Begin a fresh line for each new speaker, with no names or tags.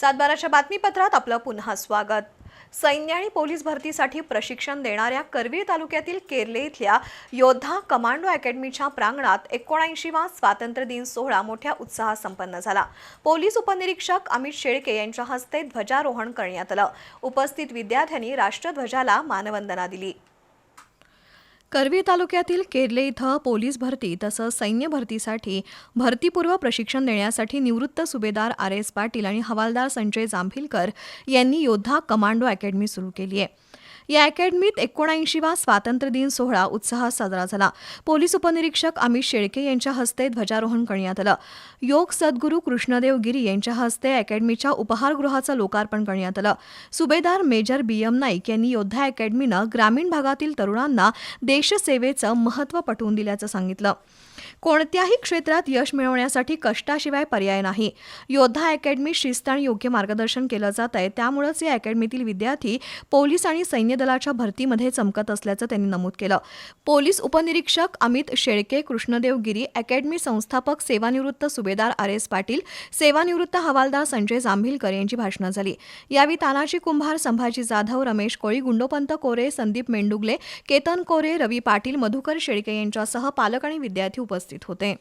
सातबाराच्या बातमीपत्रात आपलं पुन्हा स्वागत. सैन्य आणि पोलीस भरतीसाठी प्रशिक्षण देणाऱ्या करवीर तालुक्यातील केरले इथल्या योद्धा कमांडो अकॅडमीच्या प्रांगणात एकोणऐंशीवा स्वातंत्र्य दिन सोहळा मोठ्या उत्साहात संपन्न झाला. पोलीस उपनिरीक्षक अमित शेळके यांच्या हस्ते ध्वजारोहण करण्यात आलं. उपस्थित विद्यार्थ्यांनी राष्ट्रध्वजाला मानवंदना दिली. करवी तालुक्यातील केरले इथं पोलीस भरती तसंच सैन्य भरतीसाठी भरतीपूर्व प्रशिक्षण देण्यासाठी निवृत्त सुभेदार आर एस पाटील आणि हवालदार संजय जांभिलकर यांनी योद्धा कमांडो अकॅडमी सुरू केली आहे. या अकॅडमीत एकोणऐंशीवा स्वातंत्र्य दिन सोहळा उत्साहात साजरा झाला. पोलीस उपनिरीक्षक अमित शेळके यांच्या हस्ते ध्वजारोहण करण्यात आलं. योग सद्गुरू कृष्णदेव गिरी यांच्या हस्ते अकॅडमीच्या उपहारगृहाचं लोकार्पण करण्यात आलं. सुभेदार मेजर बी एम नाईक यांनी योद्धा अकॅडमीनं ग्रामीण भागातील तरुणांना देशसेवेचं महत्त्व पटवून दिल्याचं सांगितलं. कोणत्याही क्षेत्रात यश मिळवण्यासाठी कष्टाशिवाय पर्याय नाही. योद्धा अकॅडमी शिस्त आणि योग्य मार्गदर्शन केलं जात आहे त्यामुळेच या अकॅडमीतील विद्यार्थी पोलीस आणि सैन्य दलाच्या भरतीमध्ये चमकत असल्याचं त्यांनी नमूद केलं. पोलीस उपनिरीक्षक अमित शेळके कृष्णदेव गिरी अकॅडमी संस्थापक सेवानिवृत्त सुभेदार आर एस पाटील सेवानिवृत्त हवालदार संजय जांभिलकर यांची भाषणं झाली. यावेळी तानाजी कुंभार संभाजी जाधव रमेश कोळी गुंडोपंत कोरे संदीप मेंडुगले केतन कोरे रवी पाटील मधुकर शेळके यांच्यासह पालक आणि विद्यार्थी उपस्थित होते.